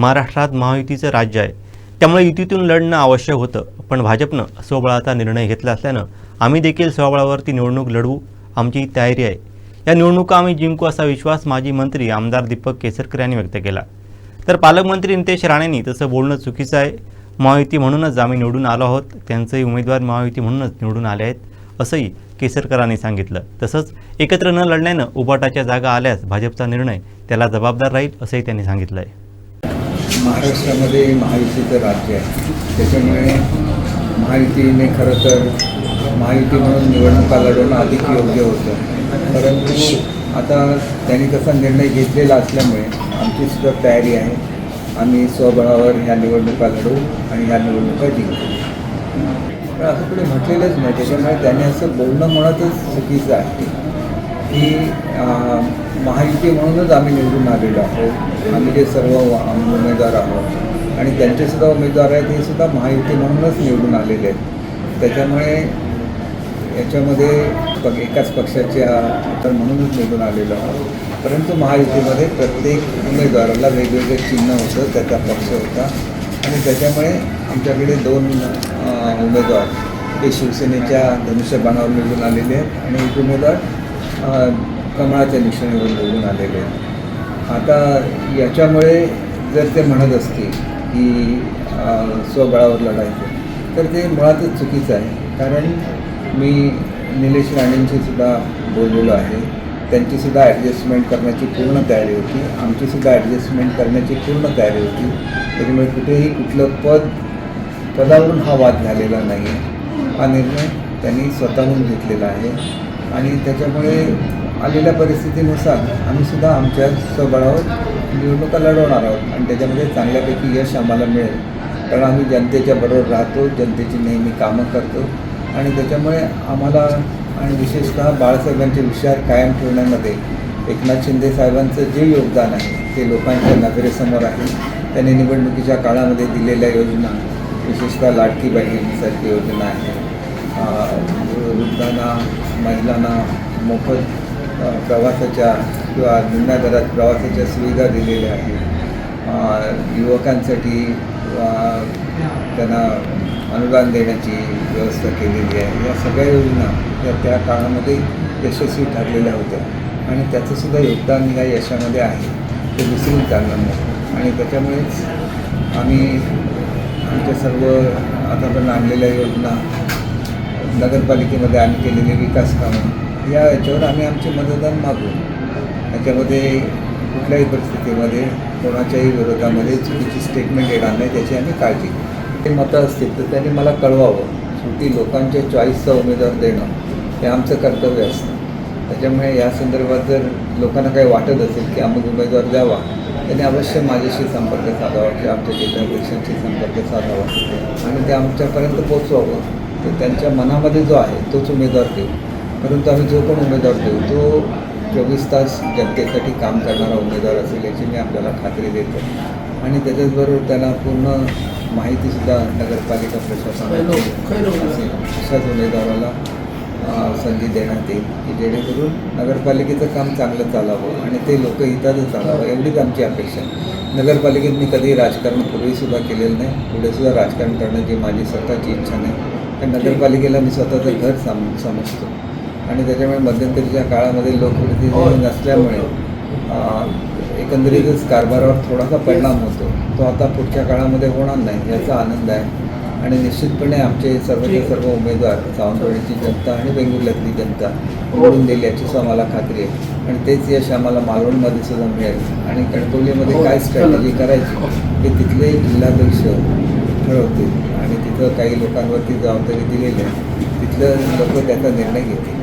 महाराष्ट्रात महायुतीचं राज्य आहे. त्यामुळे युतीतून लढणं आवश्यक होतं. पण भाजपनं स्वबळाचा निर्णय घेतला असल्यानं आम्ही देखील स्वबळावरती निवडणूक लढवू आमची तयारी आहे. या निवडणुका आम्ही जिंकू असा विश्वास माजी मंत्री आमदार दीपक केसरकर यांनी व्यक्त केला. तर पालकमंत्री नितेश राणेंनी तसं बोलणं चुकीचं आहे. महायुती म्हणूनच आम्ही निवडून आलो आहोत. त्यांचेही उमेदवार महायुती म्हणूनच निवडून आले आहेत असंही केसरकरांनी सांगितलं. तसंच एकत्र न लढण्यानं उबाटाच्या जागा आल्यास भाजपचा निर्णय त्याला जबाबदार राहील असंही त्यांनी सांगितलं आहे महाराष्ट्रामध्ये महायुतीचं राज्य आहे. त्याच्यामुळे महायुतीने खरं तर महायुती म्हणून निवडणुका लढवणं अधिक योग्य होतं. परंतु आता त्यांनी तसा निर्णय घेतलेला असल्यामुळे आमची सुद्धा तयारी आहे. आम्ही स्वबळावर ह्या निवडणुका लढवू आणि ह्या निवडणुका जिंकू. पण असं कुठे म्हटलेलंच नाही. त्याच्यामुळे त्याने असं बोलणं म्हणतच चुकीचं आहे. ही महायुती म्हणूनच आम्ही निवडून आलेलो आहोत. आम्ही जे सर्व उमेदवार आहोत. आणि त्यांचेसुद्धा उमेदवार आहेत हे सुद्धा महायुती म्हणूनच निवडून आलेले आहेत. त्याच्यामुळे याच्यामध्ये पग एकाच पक्षाच्या तर म्हणूनच निवडून आलेलो आहोत. परंतु महायुतीमध्ये प्रत्येक उमेदवाराला वेगवेगळे चिन्ह होतं त्याचा पक्ष होता. आणि त्याच्यामुळे आमच्याकडे दोन उमेदवार हे शिवसेनेच्या धनुष्यबाणावर निवडून आलेले आहेत. आणि एक उमेदवार कमळाच्या निशाणीवर निवडून आलेले आहेत. आता याच्यामुळे जर ते म्हणत असतील की स्वबळावर लढायचं तर ते मुळातच चुकीचं आहे. कारण मी निलेश राणेंशीसुद्धा बोललेलो आहे. त्यांचीसुद्धा ॲडजस्टमेंट करण्याची पूर्ण तयारी होती. आमचीसुद्धा ॲडजस्टमेंट करण्याची पूर्ण तयारी होती. त्याच्यामुळे कुठेही कुठलं पद पदावरून हा वाद झालेला नाही. आहे हा निर्णय त्यांनी स्वतःहून घेतलेला आहे. आणि त्याच्यामुळे आलेल्या परिस्थितीनुसार आम्ही सुद्धा आमच्या स्वबळावर निवडणुका लढवणार आहोत. आणि त्याच्यामध्ये चांगल्यापैकी यश आम्हाला मिळेल. कारण आम्ही जनतेच्या बरोबर राहतो जनतेची नेहमी कामं करतो. आणि त्याच्यामुळे आम्हाला आणि विशेषतः बाळासाहेबांचे विचार कायम ठेवण्यामध्ये एकनाथ शिंदे साहेबांचं जे योगदान आहे ते लोकांच्या नजरेसमोर आहे. त्यांनी निवडणुकीच्या काळामध्ये दिलेल्या योजना विशेषतः लाडकी बहिणीसारखी योजना आहे. वृद्धांना महिलांना मोफत प्रवासाच्या किंवा निम्म्या दरात प्रवासाच्या सुविधा दिलेल्या आहेत. युवकांसाठी त्यांना अनुदान देण्याची व्यवस्था केलेली आहे. या सगळ्या योजना या त्या काळामध्ये यशस्वी ठरलेल्या होत्या. आणि त्याचंसुद्धा योगदान या यशामध्ये आहे. ते विसरून चालणार नाही. आणि त्याच्यामुळेच आम्ही आमच्या सर्व आतापर्यंत आणलेल्या योजना नगरपालिकेमध्ये आम्ही केलेले विकास कामं या याच्यावर आम्ही आमचे मतदान मागू. याच्यामध्ये कुठल्याही परिस्थितीमध्ये कोणाच्याही विरोधामध्ये चुकीची स्टेटमेंट येणार नाही त्याची आम्ही काळजी ते मतं असतील तर त्यांनी मला कळवावं. शेवटी लोकांच्या चॉईसचा उमेदवार देणं हे आमचं कर्तव्य असतं. त्याच्यामुळे या संदर्भात जर लोकांना काही वाटत असेल की अमुक उमेदवार द्यावा त्यांनी अवश्य माझ्याशी संपर्क साधावा किंवा आमच्या जिल्हाध्यक्षांशी संपर्क साधावा. आणि ते आमच्यापर्यंत पोचवावं तर त्यांच्या मनामध्ये जो आहे तोच उमेदवार देऊ. परंतु आम्ही जो पण उमेदवार देऊ तो चोवीस तास जनतेसाठी काम करणारा उमेदवार असेल याची मी आपल्याला खात्री देतो. आणि त्याच्याचबरोबर त्यांना पूर्ण माहितीसुद्धा नगरपालिका प्रशासनाची असेल. अशाच उमेदवाराला संधी देण्यात येईल की जेणेकरून नगरपालिकेचं काम चांगलं चालावं आणि ते लोकहिताचं चालावं एवढीच आमची अपेक्षा नगरपालिकेत मी कधी राजकारण पूर्वीसुद्धा केलेलं नाही पुढेसुद्धा राजकारण करण्याची माझी स्वतःची इच्छा नाही. कारण नगरपालिकेला मी स्वतःचं घर सम समजतो. आणि त्याच्यामुळे मध्यंतरीच्या काळामध्ये लोकप्रतिनिधी नसल्यामुळे अ, एकंदरीतच कारभारावर थोडासा परिणाम होतो. तो आता पुढच्या काळामध्ये होणार नाही याचा आनंद आहे. आणि निश्चितपणे आमचे सर्वचे सर्व उमेदवार सावंतवाडीची जनता आणि वेंगुर्ल्यातली जनता निवडून देईल याची सुद्धा मला खात्री आहे. आणि तेच यश आम्हाला मालवणमध्ये सुद्धा मिळेल. आणि कणकवलीमध्ये काय स्ट्रॅटेजी करायची हे तिथले जिल्हाध्यक्ष ठरवतील आणि तिथं काही लोकांवरती जबाबदारी दिलेली आहे. तिथलं लोक त्याचा निर्णय घेतील.